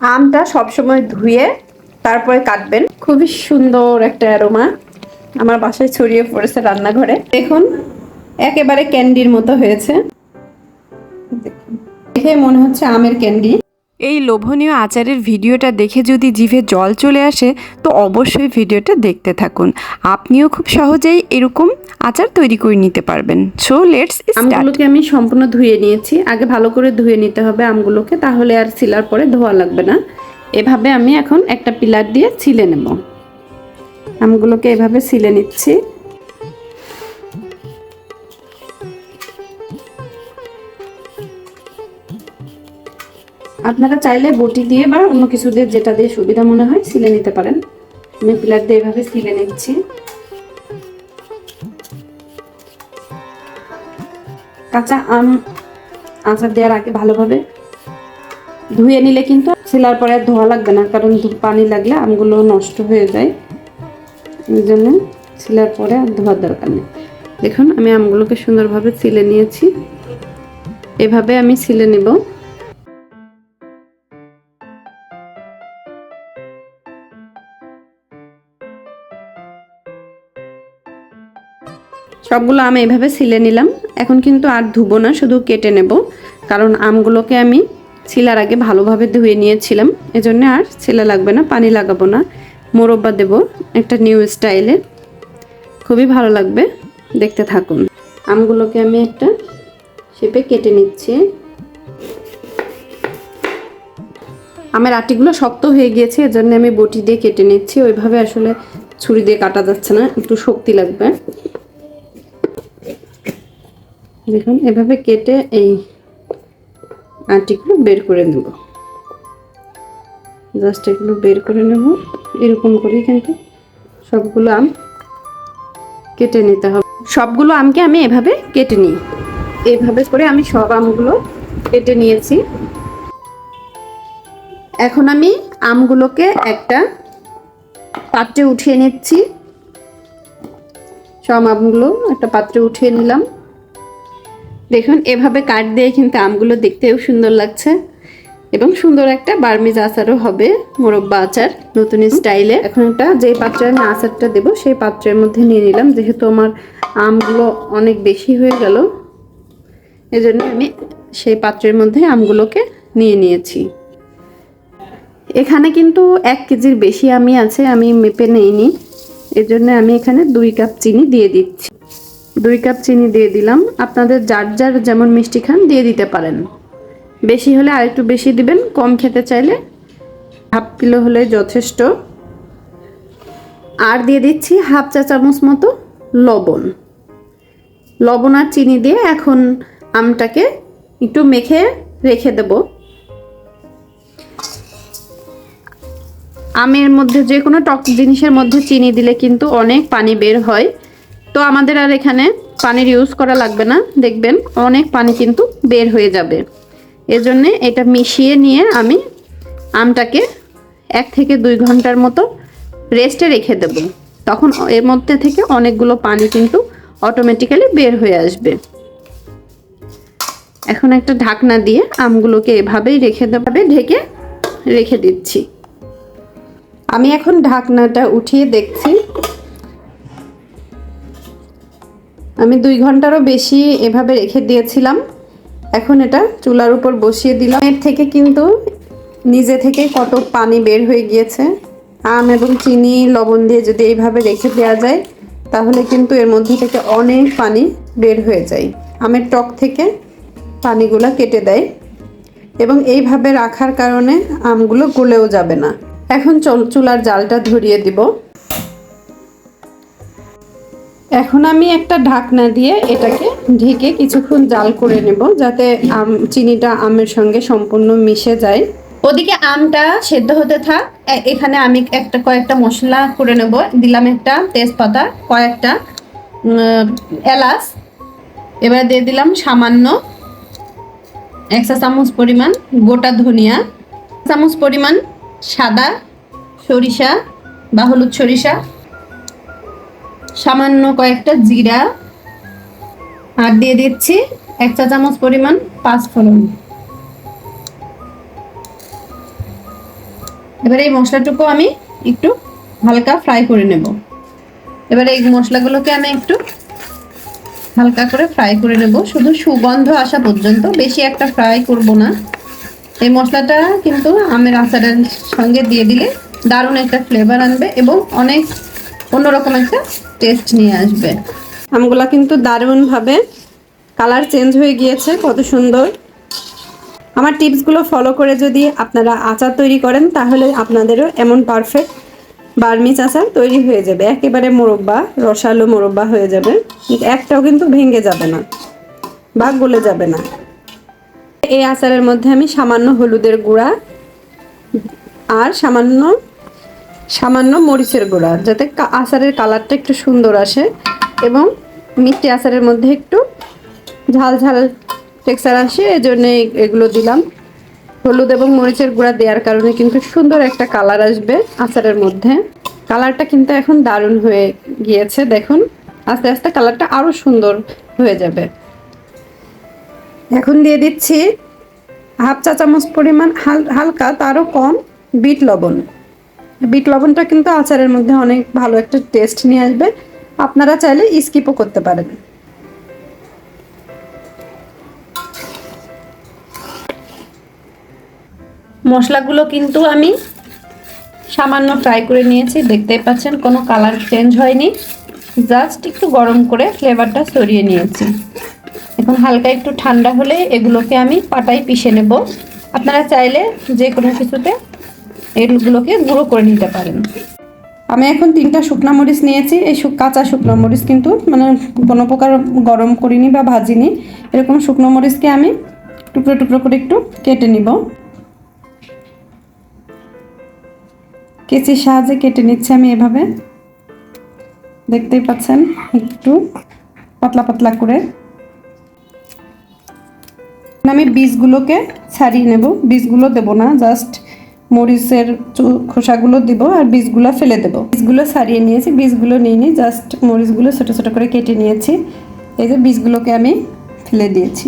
আমটা সবসময় ধুয়ে তারপরে কাটবেন। খুবই সুন্দর একটা অ্যারোমা। আমার বাসায় ছড়িয়ে পড়েছে রান্নাঘরে। দেখুন, একেবারে ক্যান্ডির মতো হয়েছে। দেখে মনে হচ্ছে আমের ক্যান্ডি। এই লোভনীয় আচারের ভিডিওটা দেখে যদি জিভে জল চলে আসে, তো অবশ্যই ভিডিওটা দেখতে থাকুন। আপনিও খুব সহজেই এরকম আচার তৈরি করে নিতে পারবেন। সো লেটস আমগুলোকে আমি সম্পূর্ণ ধুয়ে নিয়েছি। আগে ভালো করে ধুয়ে নিতে হবে আমগুলোকে, তাহলে আর ছিলার পরে ধোয়া লাগবে না। এভাবে আমি এখন একটা পিলার দিয়ে ছিলে নেব। আমগুলোকে এভাবে ছিলে নিচ্ছি। আপনারা চাইলে বটি দিয়ে বা অন্য কিছু দিয়ে যেটা দিয়ে সুবিধা মনে হয় সিলে নিতে পারেন। আমি পিলার দিয়ে এভাবে সিলে নিচ্ছি। কাঁচা আম আচার দেওয়ার আগে ভালোভাবে ধুয়ে নিলে কিন্তু ছিলার পরে আর ধোয়া লাগবে না, কারণ পানি লাগলে আমগুলো নষ্ট হয়ে যায়। এই জন্য ছিলার পরে আর ধোয়ার দরকার নেই। দেখুন, আমি আমগুলোকে সুন্দরভাবে ছিলে নিয়েছি। এভাবে আমি ছিলে নেব। সবগুলো আম এইভাবে ছিলে নিলাম। এখন কিন্তু আর ধুবো না, শুধু কেটে নেব। কারণ আমগুলোকে আমি ছিলার আগে ভালোভাবে ধুয়ে নিয়েছিলাম। এজন্য আর ছেলে লাগবে না, পানি লাগাবো না। মোরব্বা দেব, একটা নিউ স্টাইলে। খুবই ভালো লাগবে, দেখতে থাকুন। আমগুলোকে আমি একটা শেপে কেটে নিচ্ছি। আমের আটিগুলো শক্ত হয়ে গিয়েছে, এজন্য আমি বটি দিয়ে কেটে নিচ্ছি। ওইভাবে আসলে ছুরি দিয়ে কাটা যাচ্ছে না, একটু শক্তি লাগবে। দেখুন, এভাবে কেটে এই আটিগুলো বের করে নেব। জাস্ট এগুলো বের করে নেব। এরকম করে কিন্তু সবগুলো আম কেটে নিতে হবে। সবগুলো আমকে আমি এভাবে কেটে নিই। এভাবে করে আমি সব আমগুলো কেটে নিয়েছি। এখন আমি আমগুলোকে একটা পাত্রে উঠিয়ে নিচ্ছি। সব আমগুলো একটা পাত্রে উঠিয়ে নিলাম। দেখুন, এভাবে কাট দিয়ে কিন্তু আমগুলো দেখতেও সুন্দর লাগছে। এবং সুন্দর একটা বার্মিজ আচারও হবে, মোরব্বা আচার, নতুন স্টাইলে। এখন একটা যে পাত্রে আমি আচারটা দেবো, সেই পাত্রের মধ্যে নিয়ে নিলাম। যেহেতু আমার আমগুলো অনেক বেশি হয়ে গেল, এজন্য আমি সেই পাত্রের মধ্যে আমগুলোকে নিয়ে নিয়েছি। এখানে কিন্তু এক কেজির বেশি আমি আছে, আমি মেপে নেইনি। এজন্য আমি এখানে দুই কাপ চিনি দিয়ে দিচ্ছি। দুই কাপ চিনি দিয়ে দিলাম। আপনাদের যার যার যেমন মিষ্টি খান দিয়ে দিতে পারেন। বেশি হলে আরেকটু বেশি দিবেন, কম খেতে চাইলে হাফ কিলো হলে যথেষ্ট। আর দিয়ে দিচ্ছি হাফ চা চামচ মতো লবণ। লবণ আর চিনি দিয়ে এখন আমটাকে একটু মেখে রেখে দেব। আমের মধ্যে যে কোনো টক জিনিসের মধ্যে চিনি দিলে কিন্তু অনেক পানি বের হয়। তো আমাদের আর এখানে পানির ইউজ করা লাগবে না। দেখবেন অনেক পানি কিন্তু বের হয়ে যাবে। এজন্য এটা মিশিয়ে নিয়ে আমি আমটাকে এক থেকে দুই ঘণ্টার মতো রেস্টে রেখে দেব। তখন এর মধ্যে থেকে অনেকগুলো পানি কিন্তু অটোমেটিক্যালি বের হয়ে আসবে। এখন একটা ঢাকনা দিয়ে আমগুলোকে এভাবেই রেখে দেবে। ঢেকে রেখে দিচ্ছি। আমি এখন ঢাকনাটা উঠিয়ে দেখছি। আমি দুই ঘন্টারও বেশি এভাবে রেখে দিয়েছিলাম। এখন এটা চুলার উপর বসিয়ে দিলাম। এর থেকে কিন্তু নিজে থেকে কত পানি বের হয়ে গিয়েছে, আম এবং চিনি, লবণ দিয়ে যদি এইভাবে রেখে দেওয়া যায়, তাহলে কিন্তু এর মধ্যে থেকে অনেক পানি বের হয়ে যায়। আমের টক থেকে পানিগুলো কেটে দেয় এবং এইভাবে রাখার কারণে আমগুলো গলেও যাবে না। এখন চল, চুলার জালটা ধরিয়ে দিব। এখন আমি একটা ঢাকনা দিয়ে এটাকে ঢেকে কিছুক্ষণ জাল করে নেব যাতে আম, চিনিটা আমের সঙ্গে সম্পূর্ণ মিশে যায়। ওদিকে আমটা সেদ্ধ হতে থাক। এখানে আমি একটা কয়েকটা মশলা করে নেব। দিলাম একটা তেজপাতা, কয়েকটা এলাচ। এবার দিয়ে দিলাম সামান্য এক চা চামচ পরিমাণ গোটা ধনিয়া, চামচ পরিমাণ সাদা সরিষা বা হলুদ সরিষা। সামান্য কয়েকটা জিরা আর দিয়ে দিচ্ছি এক চা চামচ পরিমাণ পাঁচফোড়ন। এবার এই মশলাটুকু আমি একটু হালকা ফ্রাই করে নেব। এবারে এই মশলাগুলোকে আমি একটু হালকা করে ফ্রাই করে নেব। শুধু সুগন্ধ আসা পর্যন্ত, বেশি একটা ফ্রাই করব না। এই মশলাটা কিন্তু আমের আচারের সঙ্গে দিয়ে দিলে দারুণ একটা ফ্লেভার আনবে এবং অনেক অন্যরকম একটা টেস্ট নিয়ে আসবে। আমগুলা কিন্তু দারুণভাবে কালার চেঞ্জ হয়ে গিয়েছে, কত সুন্দর। আমার টিপসগুলো ফলো করে যদি আপনারা আচার তৈরি করেন, তাহলে আপনাদেরও এমন পারফেক্ট বার্মিজ আচার তৈরি হয়ে যাবে। একেবারে মোরব্বা, রসালো মোরব্বা হয়ে যাবে। একটাও কিন্তু ভেঙে যাবে না, বা গলে যাবে না। এই আচারের মধ্যে আমি সামান্য হলুদের গুঁড়া আর সামান্য সামান্য মরিচের গুঁড়া, যাতে আচারের কালারটা একটু সুন্দর আসে এবং মিষ্টি আচারের মধ্যে একটু ঝাল ঝাল টেক্সচার আসে এই জন্য এগুলো দিলাম। হলুদ এবং মরিচের গুঁড়া দেওয়ার কারণে কিন্তু সুন্দর একটা কালার আসবে আচারের মধ্যে। কালারটা কিন্তু এখন দারুণ হয়ে গিয়েছে, দেখুন। আস্তে আস্তে কালারটা আরও সুন্দর হয়ে যাবে। এখন দিয়ে দিচ্ছি হাফ চা চামচ পরিমাণ হাল হালকা, তারও কম, বিট লবণ। বিট লবণটা কিন্তু আচারের মধ্যে অনেক ভালো একটা টেস্ট নিয়ে আসবে। আপনারা চাইলে স্কিপও করতে পারেন। মশলাগুলো কিন্তু আমি সামান্য ফ্রাই করে নিয়েছি। দেখতেই পাচ্ছেন, কোনো কালার চেঞ্জ হয়নি। জাস্ট একটু গরম করে ফ্লেভারটা সরিয়ে নিয়েছি। এখন হালকা একটু ঠান্ডা হলে এগুলোকে আমি পাটায় পিষে নেব। আপনারা চাইলে যে কোনো কিছুতে এগুলোকে গুঁড়ো করে নিতে পারেন। আমি এখন তিনটা শুকনা মরিচ নিয়েছি। এই কাঁচা শুকনো মরিচ কিন্তু মানে কোনো প্রকার গরম করিনি বা ভাজিনি। এরকম শুকনো মরিচকে আমি টুকরো টুকরো করে একটু কেটে নিব। কেচির সাহায্যে কেটে নিচ্ছি আমি এভাবে। দেখতেই পাচ্ছেন একটু পাতলা পাতলা করে। আমি বীজগুলোকে ছাড়িয়ে নেব। বীজগুলো দেব না, জাস্ট মরিচের খোসাগুলো দিব আর বীজগুলো ফেলে দেব। বীজগুলো সারিয়ে নিয়েছি, বীজগুলো নিইনি জাস্ট মরিচগুলো ছোটো ছোটো করে কেটে নিয়েছি। এই যে বীজগুলোকে আমি ফেলে দিয়েছি।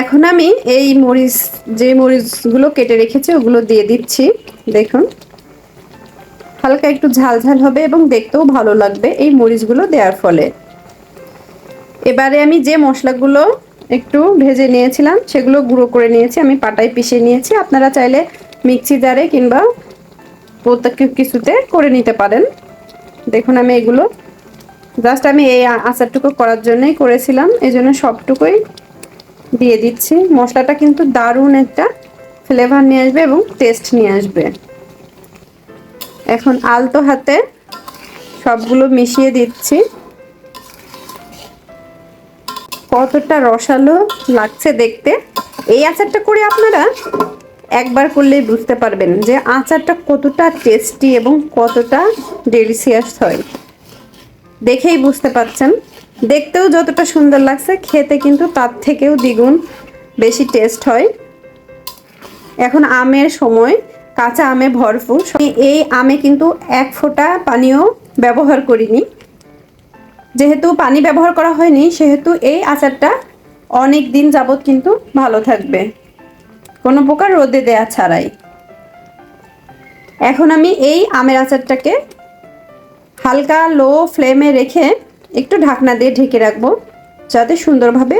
এখন আমি এই মরিচ, যে মরিচগুলো কেটে রেখেছি, ওগুলো দিয়ে দিচ্ছি। দেখুন, হালকা একটু ঝাল ঝাল হবে এবং দেখতেও ভালো লাগবে এই মরিচগুলো দেওয়ার ফলে। এবারে আমি যে মশলাগুলো একটু ভেজে নিয়েছিলাম, সেগুলো গুঁড়ো করে নিয়েছি, আমি পাটায় পিষে নিয়েছি। আপনারা চাইলে মিক্সি জারে কিংবা প্রত্যেক কিছুতে করে নিতে পারেন। দেখুন আমি এগুলো জাস্ট আমি এই আচারটুকু করার জন্যই করেছিলাম এই জন্য সবটুকুই দিয়ে দিচ্ছি। মশলাটা কিন্তু দারুণ একটা ফ্লেভার নিয়ে আসবে এবং টেস্ট নিয়ে আসবে। এখন আলতো হাতে সবগুলো মিশিয়ে দিচ্ছি। কতটা রসালো লাগছে দেখতে। এই আচারটা করে আপনারা একবার করলেই বুঝতে পারবেন যে আচারটা কতটা টেস্টি এবং কতটা ডেলিসিয়াস হয়। দেখেই বুঝতে পারছেন। দেখতেও যতটা সুন্দর লাগছে, খেতে কিন্তু তার থেকেও দ্বিগুণ বেশি টেস্ট হয়। এখন আমের সময়, কাঁচা আমে ভরপুর। এই আমে কিন্তু এক ফোঁটা পানিও ব্যবহার করিনি। যেহেতু পানি ব্যবহার করা হয়নি, সেহেতু এই আচারটা অনেক দিন যাবৎ কিন্তু ভালো থাকবে। কোনো প্রকার রোদে দেয়া ছাড়াই। এখন আমি এই আমের আচারটাকে হালকা লো ফ্লেমে রেখে একটু ঢাকনা দিয়ে ঢেকে রাখব, যাতে সুন্দরভাবে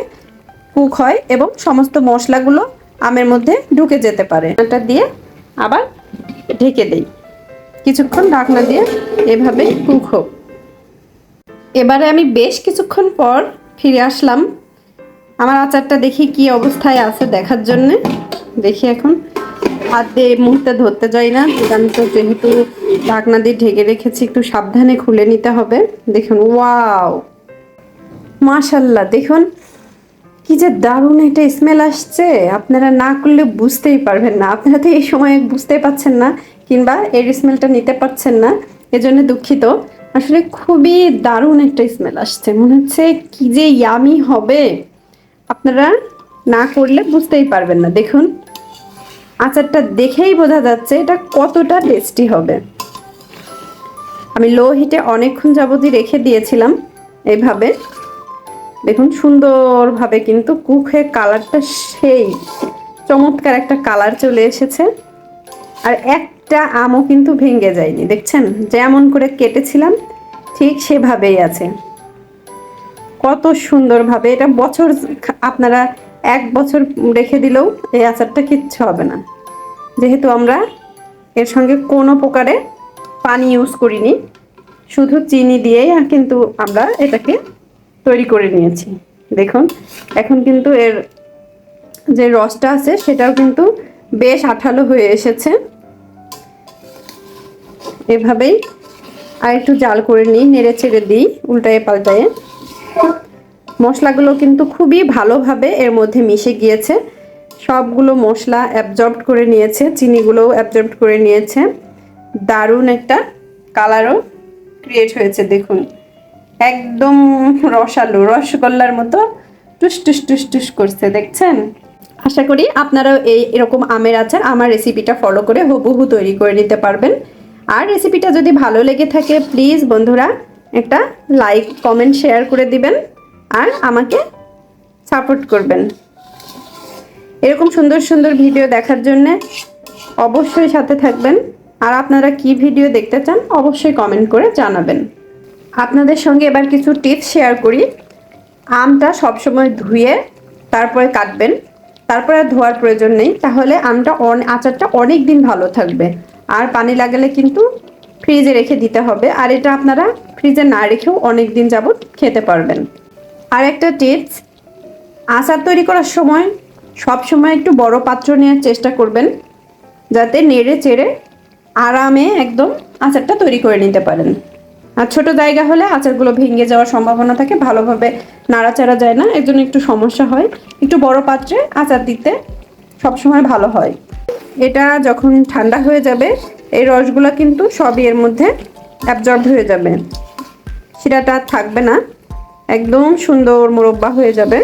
কুক হয় এবং সমস্ত মশলাগুলো আমের মধ্যে ঢুকে যেতে পারে। এটা দিয়ে আবার ঢেকে দেই। কিছুক্ষণ ঢাকনা দিয়ে এভাবে কুক হোক। এবারে আমি বেশ কিছুক্ষণ পর ফিরে আসলাম। আমার আচারটা দেখি কি অবস্থায় আছে দেখার জন্যে। দেখি এখন। হাত দিয়ে মুহূর্তে ধরতে যাই না। আমি তো যেহেতু ঢাকনা দিয়ে ঢেকে রেখেছি, একটু সাবধানে খুলে নিতে হবে। দেখুন, ওয়াও! মাশাল্লাহ, দেখুন। কি যে দারুণ একটা স্মেল আসছে। আপনারা না করলে বুঝতেই পারবেন না। আপনারা তো এই সময় বুঝতেই পাচ্ছেন না, কিংবা এর স্মেলটা নিতে পারছেন না। এজন্য দুঃখিত। আসলে খুবই দারুণ একটা স্মেল আসছে। মনে হচ্ছে কি যে ইয়ামি হবে। আপনারা না করলে বুঝতেই পারবেন না। দেখুন, আচারটা দেখেই বোঝা যাচ্ছে এটা কতটা টেস্টি হবে। আমি লো হিটে অনেকক্ষণ যাবতই রেখে দিয়েছিলাম এইভাবে দেখুন, সুন্দরভাবে কিন্তু কুক হয়ে কালারটা সেই। চমৎকার একটা কালার চলে এসেছে। আর একটা আমও কিন্তু ভেঙে যায়নি, দেখছেন? যেমন করে কেটেছিলাম, ঠিক সেভাবেই আছে। কত সুন্দরভাবে, এটা বছর আপনারা এক বছর রেখে দিলেও এই আচারটা কিচ্ছু হবে না। যেহেতু আমরা এর সঙ্গে কোনো প্রকারে পানি ইউজ করিনি, শুধু চিনি দিয়েই কিন্তু আমরা এটাকে তৈরি করে নিয়েছি। দেখুন, এখন কিন্তু এর যে রসটা আছে, সেটাও কিন্তু বেশ আঠালো হয়ে এসেছে। এভাবেই আর একটু জাল করে নিই, নেড়ে চেড়ে দিই উল্টায়ে পাল্টায়ে। মশলাগুলো কিন্তু খুবই ভালোভাবে এর মধ্যে মিশে গিয়েছে। সবগুলো মশলা অ্যাবজর্ব করে নিয়েছে, চিনিগুলোও অ্যাবজর্ব করে নিয়েছে। দারুণ একটা কালারও ক্রিয়েট হয়েছে, দেখুন। একদম রসালো, রসগোল্লার মতো টুস টুস টুস টুস করছে, দেখছেন? আশা করি আপনারাও এই এরকম আমের আচার আমার রেসিপিটা ফলো করে হুবহু তৈরি করে নিতে পারবেন। আর রেসিপিটা যদি ভালো লেগে থাকে প্লিজ বন্ধুরা একটা লাইক কমেন্ট শেয়ার করে দিবেন আর আমাকে সাপোর্ট করবেন। এরকম সুন্দর সুন্দর ভিডিও দেখার জন্য অবশ্যই সাথে থাকবেন। আর আপনারা কি ভিডিও দেখতে চান, অবশ্যই কমেন্ট করে জানাবেন। আপনাদের সঙ্গে এবার কিছু টিপস শেয়ার করি। আমটা সবসময় ধুয়ে তারপরে কাটবেন। তারপরে ধোয়ার প্রয়োজন নেই। তাহলে আমটা আচারটা অনেক দিন ভালো থাকবে। আর পানি লাগালে কিন্তু ফ্রিজে রেখে দিতে হবে। আর এটা আপনারা ফ্রিজে না রেখেও অনেক দিন যাবত খেতে পারবেন। আর একটা টিপস, আচার তৈরি করার সময় সব সময় একটু বড় পাত্র নেওয়ার চেষ্টা করবেন, যাতে নেড়ে চেড়ে আরামে একদম আচারটা তৈরি করে নিতে পারেন। আর ছোট জায়গা হলে আচারগুলো ভেঙে যাওয়ার সম্ভাবনা থাকে, ভালোভাবে নাড়াচাড়া যায় না, এর জন্য একটু সমস্যা হয়। একটু বড় পাত্রে আচার দিতে সবসময় ভালো হয়। এটা যখন ঠান্ডা হয়ে যাবে, এই রসগুলো কিন্তু সবই এর মধ্যে অ্যাবজর্ব হয়ে যাবে। শিরাটা থাকবে না, একদম সুন্দর মোরব্বা হয়ে যাবে।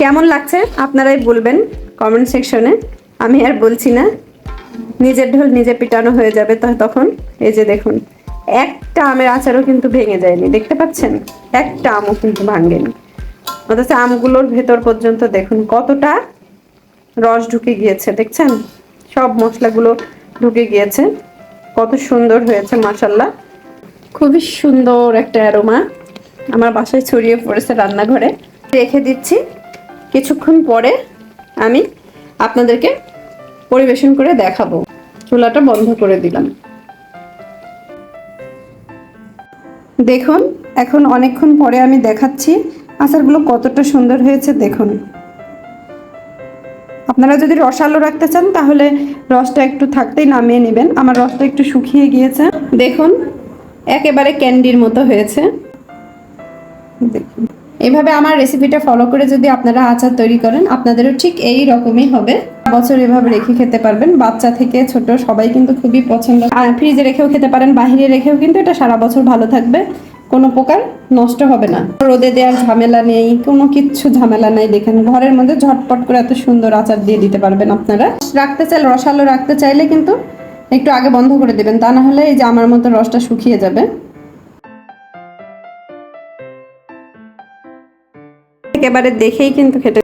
কেমন লাগছে আপনারাই বলবেন কমেন্ট সেকশনে আমি আর বলছি না, নিজের ঢোল নিজে পিটানো হয়ে যাবে তখন। এই যে দেখুন, একটা আমের আচারও কিন্তু ভেঙে যায়নি, দেখতে পাচ্ছেন? একটা আমও কিন্তু ভাঙেনি। অথচ আমগুলোর ভেতর পর্যন্ত দেখুন কতটা রস ঢুকে গিয়েছে, দেখছেন? সব মশলাগুলো ঢুকে গিয়েছে। কত সুন্দর হয়েছে মাসাল্লাহ খুবই সুন্দর একটা অ্যারোমা। আমার বাসায় ছড়িয়ে পড়েছে রান্নাঘরে। রেখে দিচ্ছি। কিছুক্ষণ পরে আমি আপনাদেরকে পরিবেশন করে দেখাবো। চুলাটা বন্ধ করে দিলাম। দেখুন, এখন অনেকক্ষণ পরে আমি দেখাচ্ছি। আচারগুলো কতটা সুন্দর হয়েছে, দেখুন। আপনারা যদি রসালো রাখতে চান, তাহলে রসটা একটু থাকতেই নামিয়ে নেবেন। আমার রসটা একটু শুকিয়ে গিয়েছে। দেখুন, একেবারে ক্যান্ডির মতো হয়েছে। এভাবে আমার রেসিপিটা ফলো করে যদি আপনারা আচার তৈরি করেন, আপনাদেরও ঠিক এই রকমই হবে। বছর এভাবে রেখে খেতে পারবেন। বাচ্চা থেকে ছোট সবাই কিন্তু খুবই পছন্দ। ফ্রিজে রেখেও খেতে পারেন বাইরে রেখেও কিন্তু এটা সারা বছর ভালো থাকবে। কোনো প্রকার নষ্ট হবে না। রোদে দেওয়ার ঝামেলা নেই, কোনো কিছু ঝামেলা নেই। দেখেন, ঘরের মধ্যে ঝটপট করে এত সুন্দর আচার দিয়ে দিতে পারবেন আপনারা। রাখতে চাইলে, রসালো রাখতে চাইলে কিন্তু একটু আগে বন্ধ করে দেবেন, তা না হলে এই যে আমার মতো রসটা শুকিয়ে যাবে। একেবারে দেখেই কিন্তু খেতে